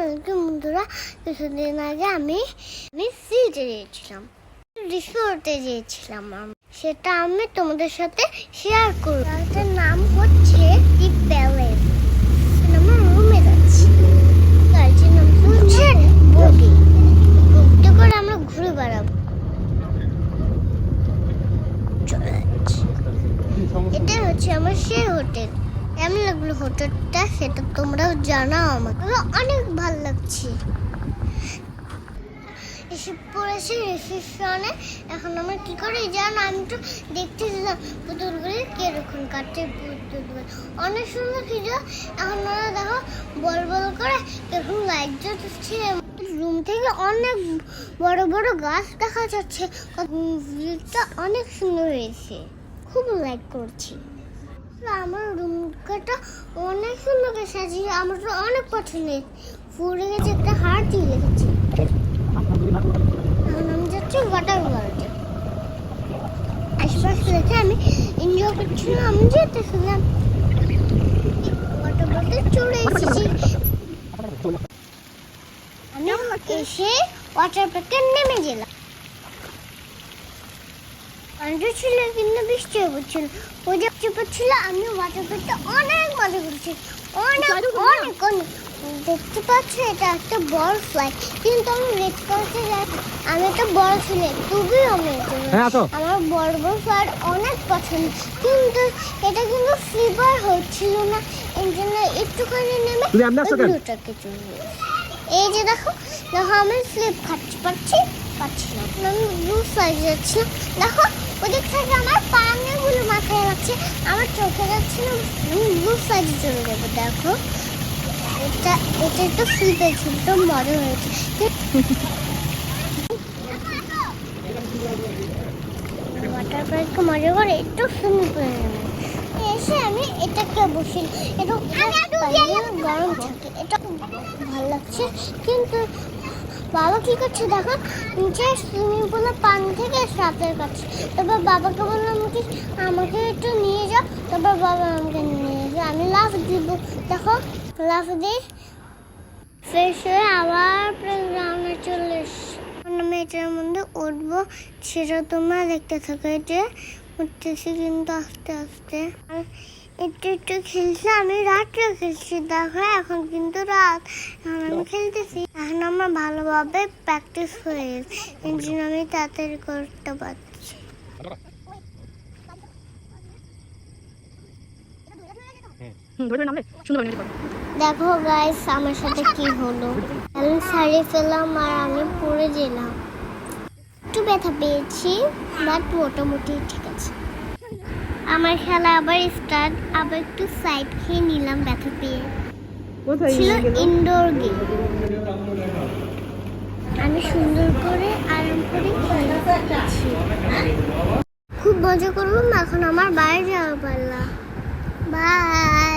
আজকে বন্ধুরা কিছুদিন আগে আমি আমি সিটে গিয়েছিলাম রিসোর্টে গিয়েছিলাম আমি। সেটা আমি তোমাদের সাথে শেয়ার করব তার নাম হচ্ছে দি প্যালেস আমার রুমে যাচ্ছি গাড়িটির নাম হচ্ছে বগি বগিতে করে আমরা ঘুরে বেড়াবো চলে যাচ্ছি এটা হচ্ছে আমার সেই হোটেল কেমন লাগল হোটেলটা, সেটা তোমরাও জানাও আমাকে। অনেক ভালো লাগছে। এসে পড়েছে রিসেপশনে এখন আমরা কি করি জানো, আমি তো দেখতেছিলাম পুতুলগুলি কীরকম কাটে পুতুলগুলি অনেক সুন্দর ছিল। এখন ওরা দেখো, বল বল করে এরকম লাইট জ্বলছে। রুম থেকে অনেক বড় বড় গাছ দেখা যাচ্ছে। অনেক সুন্দর হয়েছে। খুব লাইক করছি। আমার রুমটা অনেক সুন্দর করে আমার তো অনেক পছন্দ হয়েছে। ফুলে গেছে একটা হার দিয়ে আমি যাচ্ছি আশপাশ দেখে আমি এনজয় আমি ওয়ার্ল্ডে চলে এসেছি। আমি এসে ওয়াটার পার্কে নেমে গেলাম। পানিটা ছিল কিন্তু বৃষ্টি পড়ছিল। ওই যে পড়ছিল আমি ওয়াটার পার্কটা অনেক মজা করছি। অনেক অনেক অনেক। দেখতে পাচ্ছ এটা একটা বড় ফ্লাই কিন্তু আমি রেড করতে যাই আমি একটা বড় ছেলে অনেক হ্যাঁ আমার বড় বড় ফ্লাইট অনেক পছন্দ। কিন্তু এটা কিন্তু স্লিপার হচ্ছিল না। এই জন্য একটুখানি নেমে তুমি? ওইগুলোটাকে চলে এই যে দেখো দেখো আমি স্লিপ খাচ্ছি পাচ্ছি পাচ্ছি না। আমি ব্লু সাইজ যাচ্ছি দেখো ওদিক থেকে আমার পানিগুলো মাথায় লাগছে আমার চোখে যাচ্ছে না সাইজে চলে যাব দেখো। এটা এটা একটু ফ্লিপে ছিল মজা হয়েছে। ওয়াটার পার্কে মজা করে একটু করে এসে আমি এটাকে বসি এটা গরম থাকে। এটা ভালো লাগছে কিন্তু বাবা কি করছে দেখো? নিচে সুইমিং পুলের পানি থেকে সাঁতার কাটছে তারপর বাবাকে বললাম কি আমাকে একটু নিয়ে যাও। তারপর বাবা আমাকে নিয়ে যাও আমি লাফ দিব। দেখো, লাফ দিই ফ্রেশ হয়ে আবার প্লেগ্রাউন্ডে চলে এসছি। এটার মধ্যে উঠবো। সেটা তোমরা দেখতে থাকো। এটা উঠতেছি কিন্তু আস্তে আস্তে। আর একটু একটু খেলছি আমি রাত্রে খেলছি। দেখো এখন কিন্তু রাত। এখন আমি খেলতেছি। এখন আমার ভালোভাবে প্র্যাকটিস হয়ে গেছে। এই জন্য আমি তাড়াতাড়ি করতে পারছি। দেখো গাইস আমার সাথে কি হলো? আমি শাড়ি ফেলাম আর আমি পড়ে গেলাম। একটু ব্যথা পেয়েছি বাট মোটামুটি ঠিক আমার খেলা আবার স্টার্ট আবার একটু সাইড খেয়ে নিলাম ব্যথা পেয়ে। ছিল ইনডোর গেম আমি সুন্দর করে আরাম করে খেলেছি। খুব মজা করলাম এখন আমার বাইরে যাওয়া পারলাম। বাই